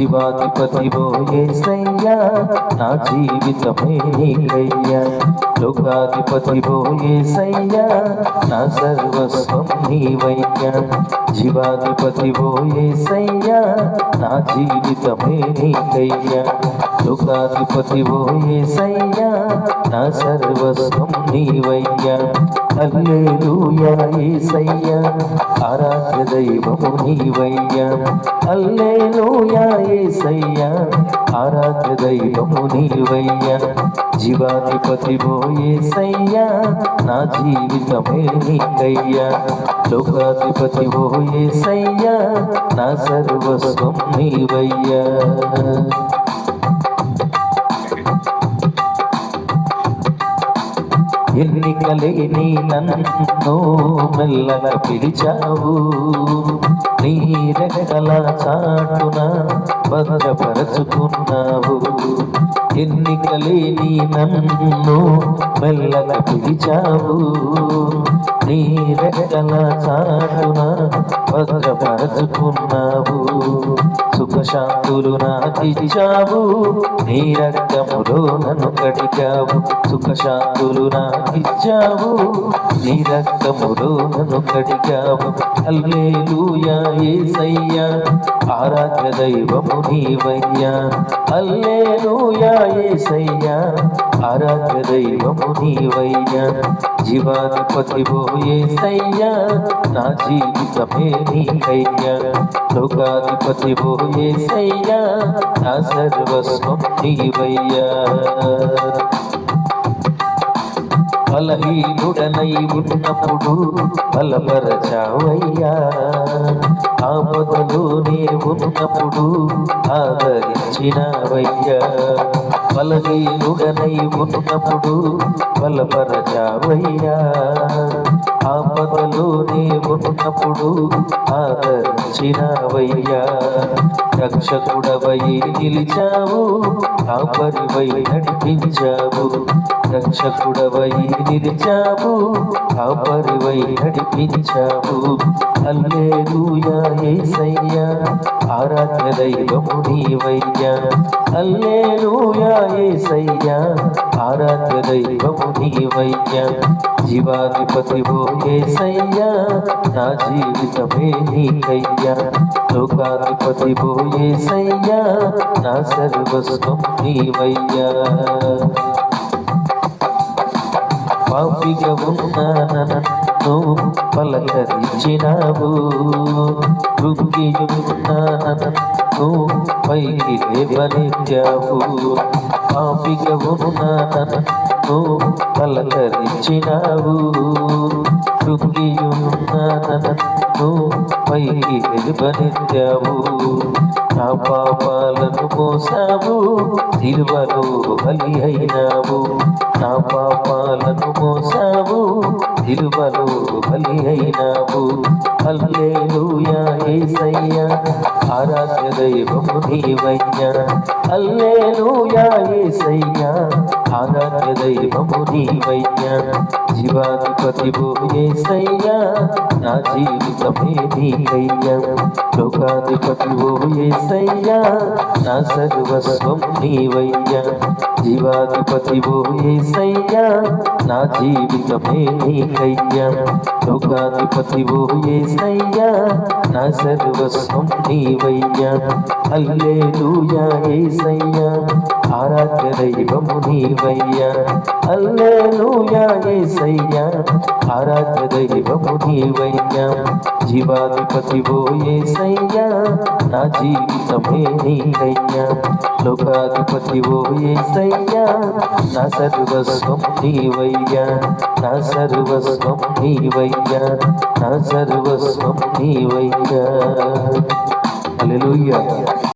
జీవాధిపతివో ఏసయ్యా నా జీవితమే నీకయ్యా లోకాధిపతివో ఏసయ్యా నా సర్వస్వం నీవయ్యా. జీవాధిపతివో ఏసయ్యా నా జీవితమే నీకయ్యా లోకాధిపతివో ఏసయ్యా నా సర్వస్వం నీవయ్యా. అల్లేలుయా ఏసయ్యా. ఆరాధ్య దైవము నీవయ్యా. అల్లేలుయా ఏసయ్యా. ఆరాధ్య దైవము నీవయ్యా. జీవాధిపతి ఏసయ్యా. నా జీవితమే నీకయ్యా. లోకాధిపతి ఏసయ్యా. నా సర్వస్వం నీవయ్యా. ఎన్నికలేని నన్ను మెల్లన పిలిచావు. నీ రెక్కల చాటున భద్రపరచుకున్నావు. ఎన్నికలేని నన్ను మెల్లన పిలిచావు. నీ రెక్కల చాటున భద్రపరచుకున్నావు. సుఖశాంతులు నాకిచ్చావు. నీ రక్తములో నన్ను కడిగావు. సుఖశాంతులు నాకిచ్చావు. నీ రక్తములో నన్ను కడిగావు. అల్లేలుయా ఏసయ్యా. ఆరాధ్య దైవము నీవయ్యా. అల్లేలుయా ఏసయ్యా. ఆరాధ్య దైవము నీవయ్యా. జీవాధిపతి జీవాధిపతివో ఏసయ్యా నా జీవితమే నీకయ్యా. లోకాధిపతి ఓ ఏసయ్యా నా సర్వస్వం నీవయ్యా బలహీనుడనై ఉన్నప్పుడు బలపరచావయ్యా. ఆపదలోనే ఉన్నప్పుడు ఆదరించిన ఆదరించినవయ్యా. బలహీనుడనై ఉన్నప్పుడు బలపరచావయ్యా. ఆపదలోనే ఉన్నప్పుడు ఆదరించినవయ్యా. రక్షకుడవై నిలిచావు కాపరివై నడిపించావు. రక్షకుడవై నిలిచావు కాపరివై నడిపించావు. అల్లేలుయా యేసయ్యా ఆరాధ్య దైవము నీవయ్యా అల్లేలుయా యేసయ్యా ఆరాధ్య దైవము నీవయ్యా జీవాధిపతివో ఏసయ్యా నా జీవితమే నీకయ్యా లోకాధిపతివో ఏసయ్యా నా సర్వస్వం నీవయ్యా పాపిగా ఉన్న నన్ను పలకరించినావు కృంగియున్న నన్ను పైకి లేవనెత్తావు పాపిగా ఉన్న నన్ను పలకరించినావు కృంగియున్న నన్ను పైకి లేవనెత్తావు నా పాపాలను మోసావు సిలువలో బలి అయినావు. నా పాపాలను మోసావు సిలువలో బలి అయినావు. అల్లేలుయా యేసయ్యా ఆరాధ్య దైవము నీవయ్యా. అల్లేలుయా యేసయ్యా ఆరాధ్య దైవము నీవయ్యా. జీవాధిపతివు యేసయ్యా నా జీవితమే నీవయ్యా. లోకాధిపతివు యేసయ్యా నా సర్వస్వం నీవయ్యా. జీవాధిపతివు యేసయ్యా నా జీవితమే నీకయ్యా లోకాధిపతివు యేసయ్యా నా సర్వస్వం నీవయ్యా అల్లేలుయా యేసయ్యా ఆరాధ్య దైవము నీవయ్యా అల్లేలుయా యేసయ్యా ఆరాధ్య దైవము నీవయ్యా జీవాధిపతివో యేసయ్యా నా జీవితమే నీకయ్యా లోకాధిపతివో యేసయ్యా నా సర్వస్వం నీవయ్యా. నా సర్వస్వం నీవయ్యా. నా సర్వస్వం నీవయ్యా. అలెలుయ్యా